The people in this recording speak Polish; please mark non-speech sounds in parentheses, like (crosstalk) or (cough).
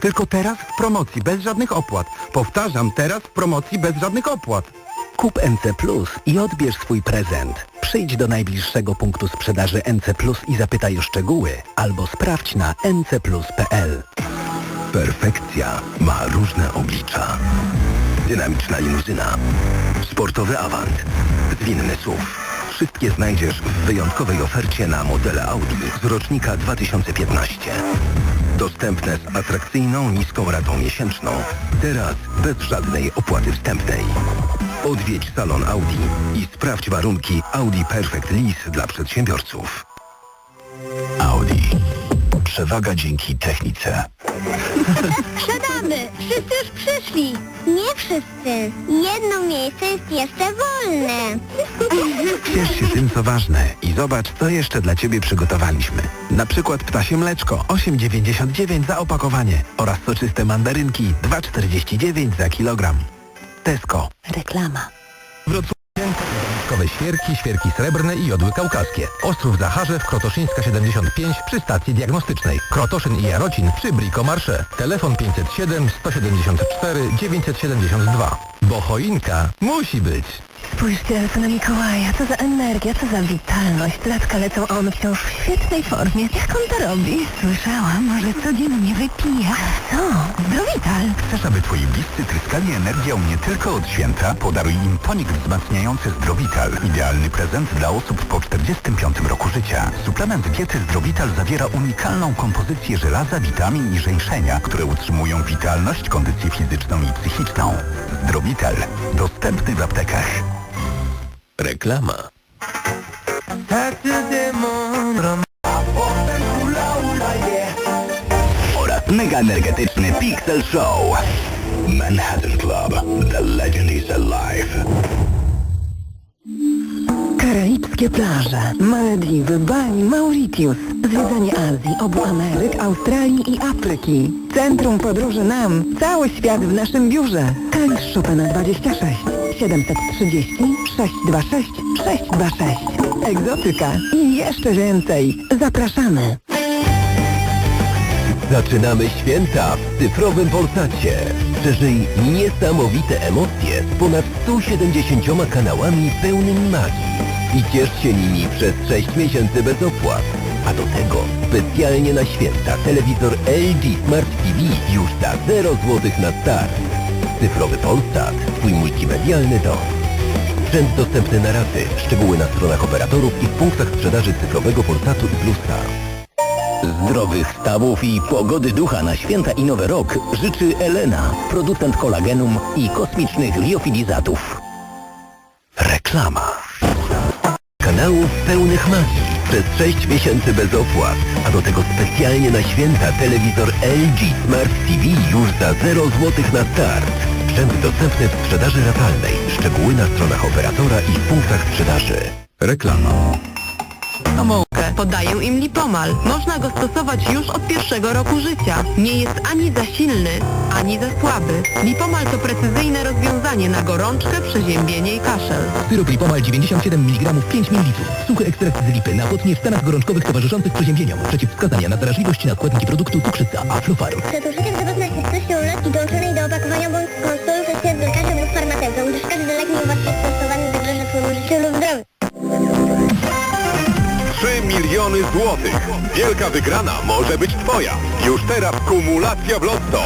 Tylko teraz w promocji bez żadnych opłat. Powtarzam, teraz w promocji bez żadnych opłat. Kup NC Plus i odbierz swój prezent. Przyjdź do najbliższego punktu sprzedaży NC Plus i zapytaj o szczegóły, albo sprawdź na ncplus.pl. Perfekcja ma różne oblicza. Dynamiczna limuzyna, sportowy awant, zwinny SUV. Wszystkie znajdziesz w wyjątkowej ofercie na modele Audi z rocznika 2015. Dostępne z atrakcyjną, niską ratą miesięczną. Teraz bez żadnej opłaty wstępnej. Odwiedź salon Audi i sprawdź warunki Audi Perfect Lease dla przedsiębiorców. Audi. Przewaga dzięki technice. (laughs) Wszyscy już przyszli! Nie wszyscy. Jedno miejsce jest jeszcze wolne. Ciesz się tym, co ważne i zobacz, co jeszcze dla Ciebie przygotowaliśmy. Na przykład ptasie mleczko 8,99 za opakowanie oraz soczyste mandarynki 2,49 za kilogram. Tesco. Reklama. Dodatkowe świerki, świerki srebrne i jodły kaukaskie. Ostrów Zacharzew, Krotoszyńska 75 przy stacji diagnostycznej. Krotoszyn i Jarocin przy Brico Marsze. Telefon 507 174 972. Bo choinka musi być. Spójrzcie na pana Mikołaja, co za energia, co za witalność. Latka lecą, a on wciąż w świetnej formie. Jak on to robi? Słyszałam, że codziennie wypija. Co? Zdrowital. Chcesz, aby Twoi bliscy tryskali energią nie tylko od święta? Podaruj im tonik wzmacniający Zdrowital. Idealny prezent dla osób po 45 roku życia. Suplement diety Zdrowital zawiera unikalną kompozycję żelaza, witamin i żeńszenia, które utrzymują witalność, kondycję fizyczną i psychiczną. Zdrowital. Dostępny w aptekach. Reklama. oraz mega energetyczny Pixel Show. Manhattan Club. The legend is alive. Karaibskie plaże, Malediwy, Bali, Mauritius. Zwiedzanie Azji, obu Ameryk, Australii i Afryki. Centrum podróży nam. Cały świat w naszym biurze. Kalisz Chopina 26 730 626 626. Egzotyka i jeszcze więcej. Zapraszamy. Zaczynamy święta w cyfrowym Polsacie. Przeżyj niesamowite emocje z ponad 170 kanałami pełnymi magii. I ciesz się nimi przez 6 miesięcy bez opłat. A do tego specjalnie na święta telewizor LG Smart TV już za 0 zł na start. Cyfrowy Polsat, twój multimedialny dom. Sprzęt dostępny na raty. Szczegóły na stronach operatorów i w punktach sprzedaży cyfrowego Polsatu i Plusa. Zdrowych stawów i pogody ducha na święta i nowy rok życzy Elena, producent kolagenum i kosmicznych liofilizatów. Reklama. Kanałów pełnych magii przez 6 miesięcy bez opłat, a do tego specjalnie na święta telewizor LG Smart TV już za 0 zł na start. Sprzęt dostępny w sprzedaży ratalnej. Szczegóły na stronach operatora i w punktach sprzedaży. Reklama. Pomogę. Podaję im Lipomal. Można go stosować już od pierwszego roku życia. Nie jest ani za silny, ani za słaby. Lipomal to precyzyjne rozwiązanie na gorączkę, przeziębienie i kaszel. Syrop Lipomal 97 mg 5 ml. Suchy ekstrakt z lipy na potnie w stanach gorączkowych towarzyszących przeziębieniom. Przeciwwskazania na zarażliwość na składniki produktu cukrzyca Aflofarm. Stości ulotki dołączonej do opakowania bądź konsultuj się z lekarzem lub farmaceutą, gdyż każdy lek nie uważa jest stosowany zagraża twojemu życiu lub zdrowiu. 3 miliony złotych. Wielka wygrana może być Twoja. Już teraz kumulacja w Lotto.